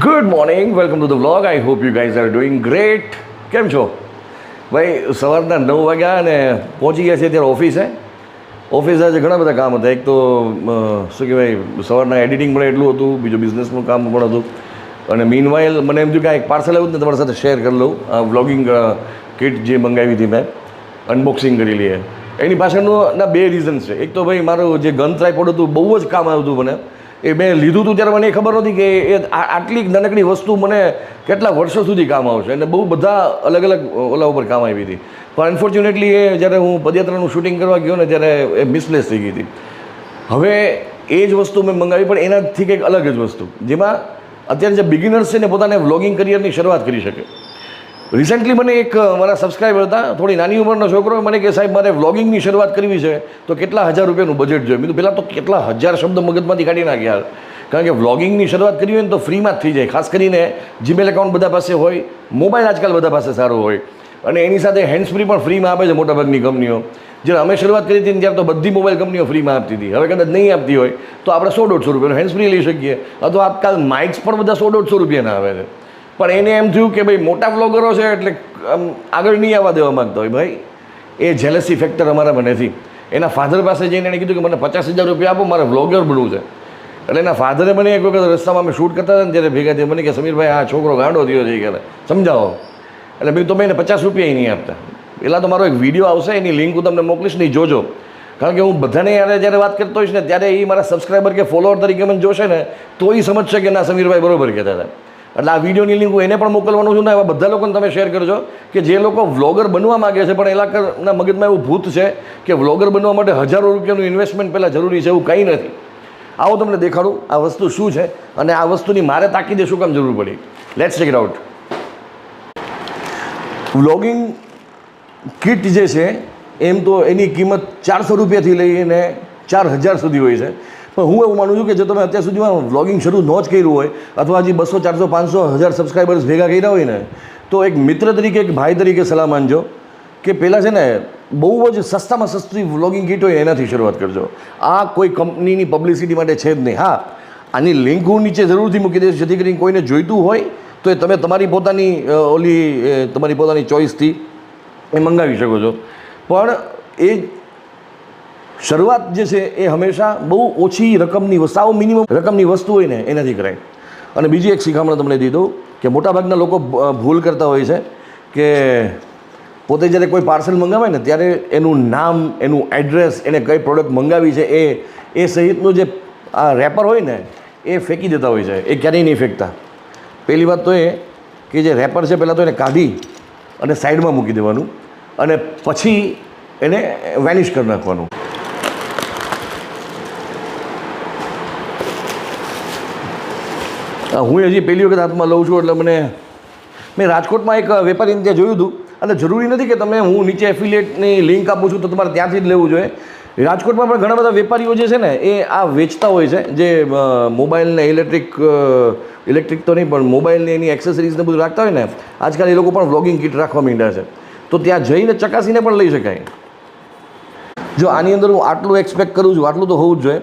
Good morning welcome to the vlog I hope you guys are doing great કેમ છો? ભાઈ, સવારના નવ વાગ્યા અને પહોંચી ગયા છે ત્યારે ઓફિસે ઓફિસે આજે ઘણા બધા કામ હતા. એક તો શું કહેવાય, સવારના એડિટિંગ પણ એટલું હતું, બીજું બિઝનેસનું કામ પણ હતું. અને મીનવાઇલ મને એમ થયું કે એક પાર્સલ આવ્યું ને, તમારી સાથે શેર કરી લઉં. આ વ્લોગિંગ કિટ જે મંગાવી હતી મેં અનબોક્સિંગ કરી લઈએ. એની પાછળનું ના બે રીઝન્સ છે. એક તો ભાઈ, મારું જે ગન ટ્રાયપોડ હતું, બહુ જ કામ આવ્યું હતું મને. એ મેં લીધું હતું ત્યારે મને એ ખબર નહોતી કે એ આટલી નાનકડી વસ્તુ મને કેટલા વર્ષો સુધી કામ આવશે. અને બહુ બધા અલગ અલગ ઓલા ઉપર કામ આવી હતી. પણ અનફોર્ચ્યુનેટલી એ જ્યારે હું પદયાત્રાનું શૂટિંગ કરવા ગયો ને ત્યારે એ મિસપ્લેસ થઈ ગઈ હતી. હવે એ જ વસ્તુ મેં મંગાવી, પણ એનાથી કંઈક અલગ જ વસ્તુ. જેમાં અત્યારે જે બિગિનર્સ છે ને પોતાને વ્લોગિંગ કરિયરની શરૂઆત કરી શકે. રિસેન્ટલી મને એક મારા સબસ્ક્રાઈબર હતા, થોડી નાની ઉંમરનો છોકરો મને કે સાહેબ, મારે વ્લોગિંગની શરૂઆત કરવી છે, તો કેટલા હજાર રૂપિયાનું બજેટ જોઈએ? મેં પહેલાં તો કેટલા હજાર શબ્દ મગજમાંથી કાઢી નાખ્યા. કારણ કે વ્લોગિંગની શરૂઆત કરવી હોય ને તો ફ્રીમાં જ થઈ જાય. ખાસ કરીને જીમેલ એકાઉન્ટ બધા પાસે હોય મોબાઈલ આજકાલ બધા પાસે સારો હોય. અને એની સાથે હેન્ડ્સ ફ્રી પણ ફ્રીમાં આપે છે મોટાભાગની કંપનીઓ. જ્યારે અમે શરૂઆત કરી હતી ત્યારે તો બધી મોબાઈલ કંપનીઓ ફ્રીમાં આપતી હતી. હવે કદાચ નહીં આપતી હોય, તો આપણે સો દોઢસો રૂપિયાનું હેન્ડ્સ ફ્રી લઈ શકીએ. અથવા આજકાલ માઇક્સ પણ બધા સો દોઢસો રૂપિયાના આવે છે. પણ એને એમ થયું કે ભાઈ, મોટા વ્લોગરો છે એટલે આગળ નહીં આવવા દેવા માગતા હોય ભાઈ. એ જેલસી ફેક્ટર અમારા નથી એના ફાધર પાસે જઈને એણે કીધું કે મને પચાસ હજાર રૂપિયા આપો, મારે વ્લોગર બનવું છે. એટલે એના ફાધરે મને એક વખત રસ્તામાં અમે શૂટ કરતા હતા ને ત્યારે ભેગા થયા મને કે, સમીરભાઈ, આ છોકરો ગાંડો થયો છે કે સમજાવો. એટલે ભાઈ તમે એને પચાસ રૂપિયા નહીં આપતા. પહેલાં તો મારો એક વીડિયો આવશે, એની લિંક હું તમને મોકલીશ નહીં જોજો. કારણ કે હું બધાને યારે જ્યારે વાત કરતો હોઈશ ને ત્યારે એ મારા સબસ્ક્રાઈબર કે ફોલોઅર તરીકે મને જોશે ને, તો એ સમજશે કે ના, સમીરભાઈ બરોબર કહેતા હતા. એટલે આ વિડીયોની લિંક હું એને પણ મોકલવાનું છું ને એવા બધા લોકોને તમે શેર કરજો કે જે લોકો વ્લોગર બનવા માગે છે, પણ એ લોકોના મગજમાં એવું ભૂત છે કે વ્લોગર બનવા માટે હજારો રૂપિયાનું ઇન્વેસ્ટમેન્ટ પહેલાં જરૂરી છે એવું કંઈ નથી. આવો તમને દેખાડું આ વસ્તુ શું છે અને આ વસ્તુની મારે તાકીદે શું કામ જરૂર પડી. Let's take it out vlogging kit જે છે, એમ તો એની કિંમત ચારસો રૂપિયાથી લઈને ચાર હજાર સુધી હોય છે. પણ હું એવું માનું છું કે જો તમે અત્યાર સુધીમાં વ્લોગિંગ શરૂ ન જ કર્યું હોય, અથવા હજી બસો, ચારસો, પાંચસો હજાર સબસ્ક્રાઈબર્સ ભેગા કર્યા હોય ને, તો એક મિત્ર તરીકે, એક ભાઈ તરીકે સલાહ માનજો કે પહેલાં છે ને બહુ જ સસ્તામાં સસ્તી વ્લોગિંગ કીટ હોય એનાથી શરૂઆત કરજો. આ કોઈ કંપનીની પબ્લિસિટી માટે છે જ નહીં. હા, આની લિંક હું નીચે જરૂરથી મૂકી દઈશ. જેથી કરીને કોઈને જોઈતું હોય, તો એ તમે તમારી પોતાની ઓલી તમારી પોતાની ચોઈસથી એ મંગાવી શકો છો. પણ એ શરૂઆત જે છે એ હંમેશા બહુ ઓછી રકમની સાવ મિનિમમ રકમની વસ્તુ હોય ને, એનાથી કરાય. અને બીજી એક શિખામણ તમને દીધું કે મોટાભાગના લોકો ભૂલ કરતા હોય છે કે પોતે જ્યારે કોઈ પાર્સલ મંગાવે ને, ત્યારે એનું નામ, એનું એડ્રેસ એને કઈ પ્રોડક્ટ મંગાવી છે એ એ સહિતનું જે આ રેપર હોય ને, એ ફેંકી દેતા હોય છે. એ ક્યારેય નહીં ફેંકતા. પહેલી વાત તો એ કે જે રેપર છે, પહેલાં તો એને કાઢી અને સાઈડમાં મૂકી દેવાનું અને પછી એને વેનિશ કરી નાખવાનું. હું હજી પહેલી વખત હાથમાં લઉં છું એટલે મને મેં રાજકોટમાં એક વેપારીને ત્યાં જોયું હતું. અને જરૂરી નથી કે તમે હું નીચે એફિલિએટની લિંક આપું છું તો તમારે ત્યાંથી જ લેવું જોઈએ. રાજકોટમાં પણ ઘણા બધા વેપારીઓ જે છે ને, એ આ વેચતા હોય છે. જે મોબાઈલને ઇલેક્ટ્રિક ઇલેક્ટ્રિક તો નહીં, પણ મોબાઈલની એની એક્સેસરીઝને બધું રાખતા હોય ને, આજકાલ એ લોકો પણ વ્લોગિંગ કિટ રાખવા માંડ્યા છે. તો ત્યાં જઈને ચકાસીને પણ લઈ શકાય. જો આની અંદર હું આટલું એક્સપેક્ટ કરું છું, આટલું તો હોવું જ જોઈએ.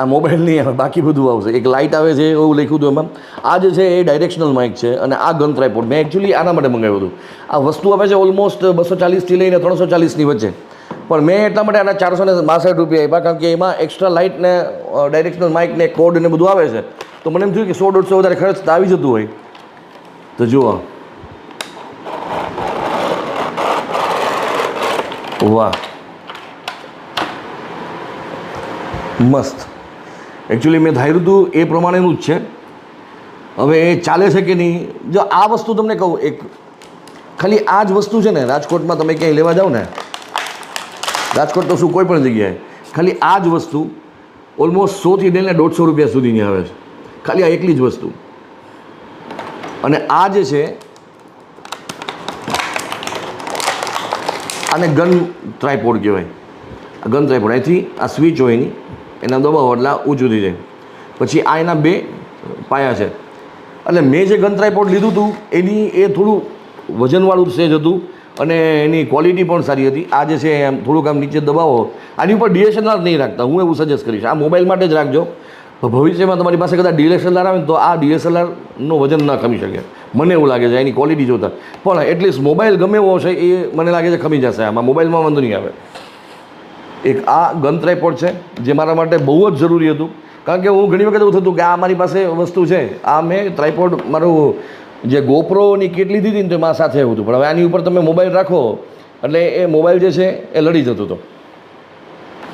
આ મોબાઈલ નહીં આવે બાકી બધું આવશે. એક લાઇટ આવે છે, એવું લખ્યું હતું એમાં. આ જે છે એ ડાયરેક્શનલ માઇક છે અને આ ગન ટ્રાયપોડ મેં એકચ્યુઅલી આના માટે મંગાવ્યું હતું. આ વસ્તુ આવે છે ઓલમોસ્ટ બસો ચાલીસથી લઈને ત્રણસો ચાલીસની વચ્ચે. પણ મેં એટલા માટે આના ચારસો ને બાસઠ રૂપિયા આપ્યા કારણ કે એમાં એક્સ્ટ્રા લાઇટ ને ડાયરેક્શનલ માઇક ને કોડ ને બધું આવે છે. તો મને એમ થયું કે સો દોઢસો વધારે ખર્ચ તો આવી જતું હોય. તો જુઓ. વાહ. મસ્ત. એકચ્યુઅલી મેં ધાર્યું હતું એ પ્રમાણેનું જ છે. હવે એ ચાલે છે કે નહીં? જો આ વસ્તુ તમને કહું, એક ખાલી આ જ વસ્તુ છે ને, રાજકોટમાં તમે ક્યાંય લેવા જાઓ ને, રાજકોટ તો શું કોઈ પણ જગ્યાએ, ખાલી આ જ વસ્તુ ઓલમોસ્ટ સોથી લઈને દોઢસો રૂપિયા સુધીની આવે છે. ખાલી આ એકલી જ વસ્તુ. અને આ જે છે, આને ગન ટ્રાયપોડ કહેવાય. Gun tripod. અહીંથી આ સ્વિચ હોય એની. એના દબાવો એટલે ઊંચું થઈ જાય. પછી આ એના બે પાયા છે. એટલે મેં જે ગન ટ્રાયપોડ લીધું હતું એની એ થોડું વજનવાળું સેજ હતું અને એની ક્વોલિટી પણ સારી હતી. આ જે છે એમ થોડુંક આમ નીચે દબાવો, આની ઉપર ડીએસએલઆર નહીં રાખતા. હું એવું સજેસ્ટ કરીશ. આ મોબાઈલ માટે જ રાખજો. ભવિષ્યમાં તમારી પાસે કદાચ ડીએસએલઆર આવે ને તો આ ડીએસએલઆરનું વજન ના ખમી શકે. મને એવું લાગે છે, એની ક્વોલિટી જોતા. પણ એટલીસ્ટ મોબાઈલ ગમે એવો હશે એ મને લાગે છે ખમી જશે. આમાં મોબાઈલમાં વાંધો નહીં આવે. એક આ ગન ટ્રાયપોડ છે, જે મારા માટે બહુ જ જરૂરી હતું. કારણ કે હું ઘણી વખત એવું થતું કે આ મારી પાસે વસ્તુ છે, આ મેં ટ્રાયપોડ મારું જે ગોપ્રોની કીટ લીધી હતી ને તો એમાં સાથે એવું હતું. પણ હવે આની ઉપર તમે મોબાઈલ રાખો, એટલે એ મોબાઈલ જે છે એ લડી જતો હતો.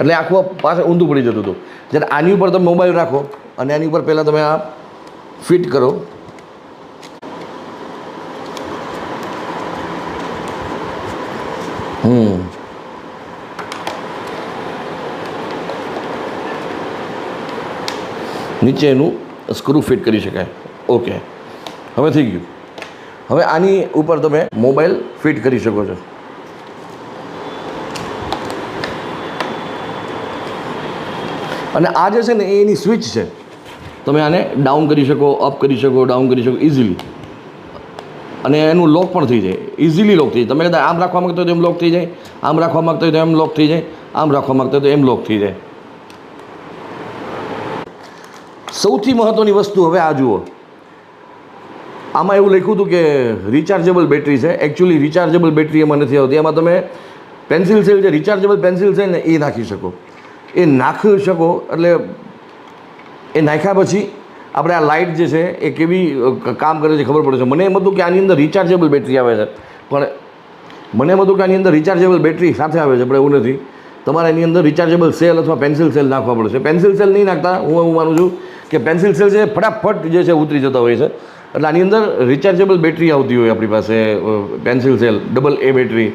એટલે આખું પાસે ઊંધું પડી જતું હતું. જ્યારે આની ઉપર તમે મોબાઈલ રાખો અને આની ઉપર પહેલાં તમે આ ફિટ કરો. નીચે એનું સ્ક્રૂ ફિટ કરી શકાય. ઓકે હવે થઈ ગયું. હવે આની ઉપર તમે મોબાઈલ ફિટ કરી શકો છો. અને આ જે છે ને એની સ્વિચ છે. તમે આને ડાઉન કરી શકો અપ કરી શકો ડાઉન કરી શકો ઇઝીલી અને એનું લોક પણ થઈ જાય. ઇઝીલી લોક થઈ જાય. તમે કદાચ આમ રાખવા માગતો હોય તો એમ લોક થઈ જાય. આમ રાખવા માગતો હોય તો એમ લોક થઈ જાય. આમ રાખવા માગતો હોય તો એમ લોક થઈ જાય. સૌથી મહત્ત્વની વસ્તુ હવે આ જુઓ. આમાં એવું લખ્યું હતું કે રિચાર્જેબલ બેટરી છે. એકચ્યુઅલી રિચાર્જેબલ બેટરી એમાં નથી આવતી. એમાં તમે પેન્સિલ સેલ જે રિચાર્જેબલ પેન્સિલ છે ને, એ નાખી શકો. એ નાખી શકો એટલે એ નાખ્યા પછી આપણે આ લાઇટ જે છે, એ કેવી કામ કરે છે ખબર પડે છે. મને એમ હતું કે આની અંદર રિચાર્જેબલ બેટરી આવે છે. પણ મને એમ હતું કે આની અંદર રિચાર્જેબલ બેટરી સાથે આવે છે, પણ એવું નથી. તમારે એની અંદર રિચાર્જેબલ સેલ અથવા પેન્સિલ સેલ નાખવા પડશે પેન્સિલ સેલ નહીં નાખતા. હું એવું માનું છું કે પેન્સિલ સેલ છે ફટાફટ જે છે ઉતરી જતા હોય છે. એટલે આની અંદર રિચાર્જેબલ બેટરી આવતી હોય આપણી પાસે pencil cell double A battery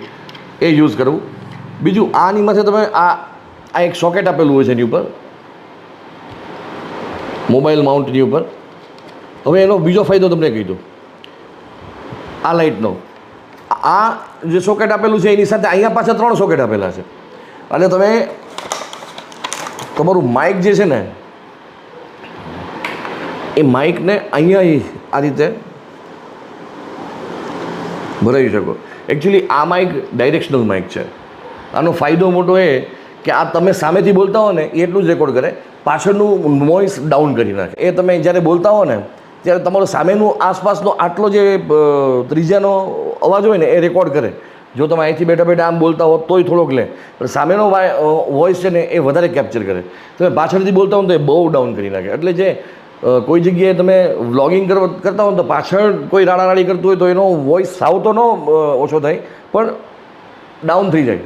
A use કરવું. બીજું, આની માથે તમે આ આ એક સોકેટ આપેલું હોય છે એની ઉપર. મોબાઈલ માઉન્ટની ઉપર. હવે એનો બીજો ફાયદો તમને કહી દઉં આ લાઇટનો આ જે સોકેટ આપેલું છે એની સાથે અહીંયા પાછા ત્રણ સોકેટ આપેલા છે. અને તમે, તમારું માઇક જે છે ને એ માઇકને અહીંયા આ રીતે ભરાવી શકો. એકચ્યુઅલી આ માઇક ડાયરેક્શનલ માઇક છે. આનો ફાયદો મોટો એ કે આ તમે સામેથી બોલતા હો ને એટલું જ રેકોર્ડ કરે. પાછળનું નોઇસ ડાઉન કરી નાખે. એ તમે જ્યારે બોલતા હો ને ત્યારે તમારો સામેનું આસપાસનો આટલો જે ત્રીજાનો અવાજ હોય ને, એ રેકોર્ડ કરે. જો તમે અહીંથી બેઠા બેઠા આમ બોલતા હો તોય થોડોક લે. પણ સામેનો વોઇસ છે ને, એ વધારે કેપ્ચર કરે. તમે પાછળથી બોલતા હો તો એ બહુ ડાઉન કરી નાખે. એટલે જે કોઈ જગ્યાએ તમે વ્લોગિંગ કરતા હો તો પાછળ કોઈ રાડારાડી કરતું હોય તો એનો વોઇસ સાવ તો ન ઓછો થાય, પણ ડાઉન થઈ જાય.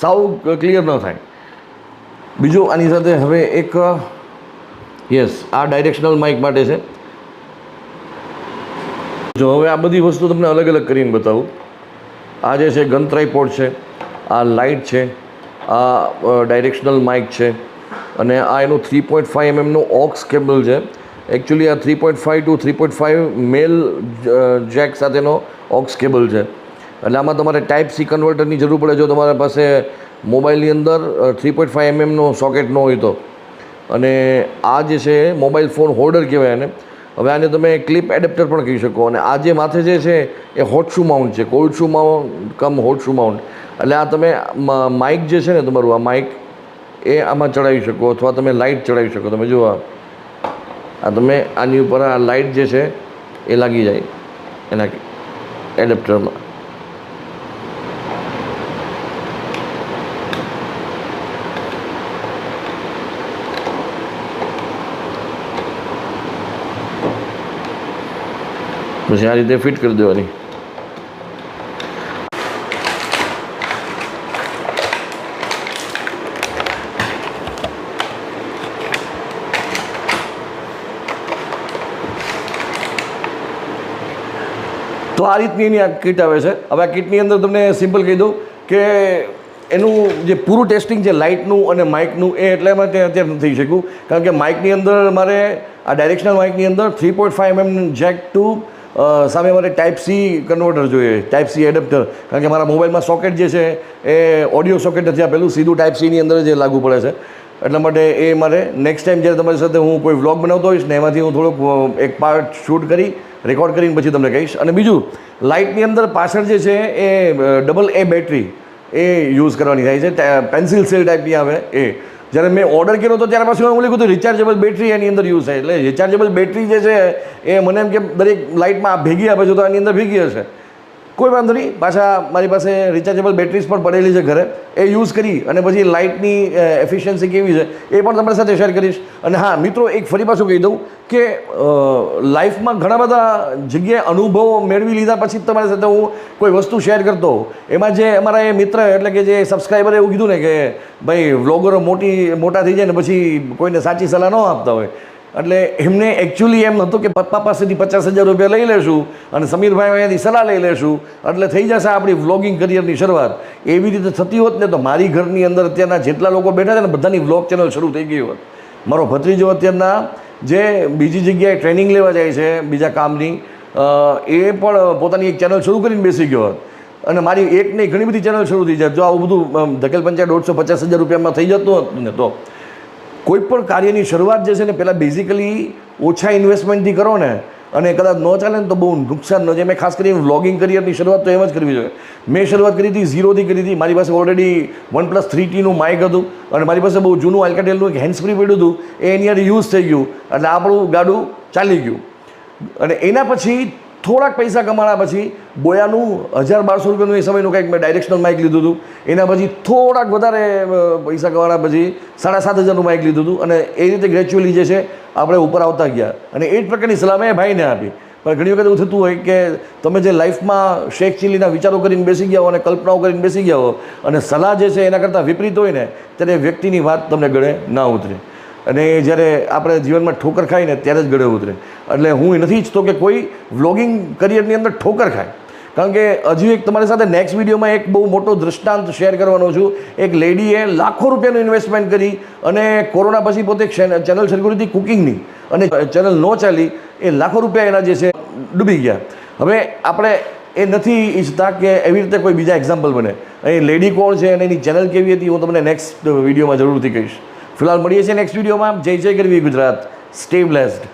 સાવ ક્લિયર ન થાય. બીજું આની સાથે હવે એક યસ આ ડાયરેક્શનલ માઇક માટે છે. જો હવે આ બધી વસ્તુ તમને અલગ અલગ કરીને બતાવું. આ જે છે ગન ટ્રાયપોડ છે, આ લાઇટ છે, આ ડાયરેક્શનલ માઇક છે, અને આ એનું થ્રી પોઈન્ટ ફાઇવ એમએમનું ઓક્સ કેબલ છે. એકચ્યુઅલી આ three point five to three point five male jack સાથેનો ઓક્સ કેબલ છે. એટલે આમાં તમારે ટાઈપ સી કન્વર્ટરની જરૂર પડે જો તમારા પાસે મોબાઈલની અંદર થ્રી પોઈન્ટ ફાઇવ એમએમનો સોકેટ ન હોય તો. અને આ જે છે, મોબાઈલ ફોન હોલ્ડર કહેવાય એને હવે આને તમે ક્લિપ એડેપ્ટર પણ કહી શકો. અને આ જે માથે જે છે, એ હોટ શૂ માઉન્ટ છે cold shoe mount cum hot shoe mount એટલે આ તમે માઇક જે છે ને તમારું, આ માઇક એ આમાં ચડાવી શકો અથવા તમે લાઇટ ચડાવી શકો. તમે જુઓ આ તમે આની ઉપર આ લાઇટ જે છે, એ લાગી જાય એના એડેપ્ટરમાં. પછી આ રીતે ફિટ કરી દેવાની. તો આ રીતની એની આ કીટ આવે છે. હવે આ કીટની અંદર તમને સિમ્પલ કહી દઉં કે એનું જે પૂરું ટેસ્ટિંગ છે લાઇટનું અને માઇકનું એ એટલા માટે અત્યારે થઈ શક્યું. કારણ કે માઇકની અંદર મારે આ ડાયરેક્શનલ માઇકની અંદર three point five M jack to સામે મારે ટાઈપ સી કન્વર્ટર જોઈએ ટાઈપ સી એડેપ્ટર કારણ કે મારા મોબાઈલમાં સોકેટ જે છે એ ઓડિયો સોકેટ નથી આપેલું, સીધું ટાઈપ સીની અંદર જે લાગુ પડે છે. એટલા માટે એ મારે નેક્સ્ટ ટાઈમ જ્યારે તમારી સાથે હું કોઈ વ્લોગ બનાવતો હોઈશ ને એમાંથી હું થોડોક એક પાર્ટ શૂટ કરી રેકોર્ડ કરીને પછી તમને કહીશ. અને બીજું, લાઇટની અંદર પાછળ જે છે એ ડબલ એ બેટરી એ યુઝ કરવાની થાય છે. પેન્સિલ સેલ ટાઈપની આવે એ. જ્યારે મેં ઓર્ડર કર્યો હતો ત્યારે પાછું લખ્યું હતું રિચાર્જેબલ બેટરી એની અંદર યુઝ થાય. એટલે રિચાર્જેબલ બેટરી જે છે એ મને એમ કે દરેક લાઇટમાં ભેગી આપે છે તો એની અંદર ભેગી હશે. કોઈ વાંધો નહીં. પાછા મારી પાસે રિચાર્જેબલ બેટરીઝ પણ પડેલી છે ઘરે. એ યુઝ કરી અને પછી લાઇટની એફિશિયન્સી કેવી છે એ પણ તમારી સાથે શેર કરીશ. અને હા, મિત્રો, એક ફરી પાછું કહી દઉં કે લાઈફમાં ઘણા બધા જગ્યાએ અનુભવો મેળવી લીધા પછી તમારી સાથે હું કોઈ વસ્તુ શેર કરતો એમાં જે અમારા એ મિત્ર એટલે કે જે સબસ્ક્રાઈબરે એવું કીધું ને કે, ભાઈ વ્લોગરો મોટી, મોટા થઈ જાય ને પછી કોઈને સાચી સલાહ ન આપતા હોય. એટલે એમને એકચ્યુઅલી એમ હતું કે પપ્પા પાસેથી પચાસ હજાર રૂપિયા લઈ લેશું અને સમીરભાઈ અહીંયાથી સલાહ લઈ લેશું. એટલે થઈ જશે આપણી વ્લોગિંગ કરિયરની શરૂઆત. એવી રીતે થતી હોત ને તો મારી ઘરની અંદર અત્યારના જેટલા લોકો બેઠા છે ને, બધાની વ્લોગ ચેનલ શરૂ થઈ ગઈ હોત. મારો ભત્રીજો અત્યારના જે બીજી જગ્યાએ ટ્રેનિંગ લેવા જાય છે, બીજા કામની એ પણ પોતાની એક ચેનલ શરૂ કરીને બેસી ગયો હોત. અને મારી એક નહીં ઘણી બધી ચેનલ શરૂ થઈ જાય જો આવું બધું ધકેલ પંચાયત દોઢસો પચાસ હજાર રૂપિયામાં થઈ જતું હતું ને તો. કોઈ પણ કાર્યની શરૂઆત જે છે ને પહેલાં બેઝિકલી ઓછા ઇન્વેસ્ટમેન્ટથી કરો ને અને કદાચ ન ચાલે ને તો બહુ નુકસાન ન જાય મેં ખાસ કરીને વ્લોગિંગ કરિયરની શરૂઆત તો એમ જ કરવી જોઈએ. મેં શરૂઆત કરી હતી ઝીરોથી કરી હતી. મારી પાસે ઓલરેડી વન પ્લસ થ્રી ટીનું માઇક હતું અને મારી પાસે બહુ જૂનું આલ્કાટેલનું એક હેન્ડસ્ફ્રી પડ્યું હતું. એની યાર યુઝ થઈ ગયું. એટલે આપણું ગાડું ચાલી ગયું. અને એના પછી થોડાક પૈસા કમાયા પછી બોયાનું હજાર બારસો રૂપિયાનું એ સમયનું કંઈક મેં ડાયરેક્શનલ માઇક લીધું હતું. એના પછી થોડાક વધારે પૈસા કમાયા પછી સાડા સાત હજારનું માઇક લીધું હતું અને એ રીતે ગ્રેચ્યુઅલી જે છે આપણે ઉપર આવતા ગયા. અને એ જ પ્રકારની સલાહ મેં ભાઈને આપી. પણ ઘણી વખત એવું થતું હોય કે તમે જે લાઈફમાં શેખ ચીલીના વિચારો કરીને બેસી ગયા હો અને કલ્પનાઓ કરીને બેસી ગયા હો અને સલાહ જે છે એના કરતાં વિપરીત હોય ને, ત્યારે વ્યક્તિની વાત તમને ગળે ના ઉતરે. અને જ્યારે આપણે જીવનમાં ઠોકર ખાય ને ત્યારે જ ગળે ઉતરે. એટલે હું એ નથી ઈચ્છતો કે કોઈ વ્લોગિંગ કરિયરની અંદર ઠોકર ખાય. કારણ કે હજુ એક તમારી સાથે નેક્સ્ટ વિડીયોમાં એક બહુ મોટો દૃષ્ટાંત શેર કરવાનો છું. એક લેડીએ લાખો રૂપિયાનું ઇન્વેસ્ટમેન્ટ કરી અને કોરોના પછી પોતે ચેનલ શરૂ કરી હતી કુકિંગની અને ચેનલ ન ચાલી, એ લાખો રૂપિયા એના જે છે ડૂબી ગયા. હવે આપણે એ નથી ઈચ્છતા કે એવી રીતે કોઈ બીજા એક્ઝામ્પલ બને. અહીં લેડી કોણ છે અને એની ચેનલ કેવી હતી, હું તમને નેક્સ્ટ વિડીયોમાં જરૂરથી કહીશ. ફિલહાલ મળીએ છીએ નેક્સ્ટ વિડીયોમાં જય જય ગરવી ગુજરાત. Stay blessed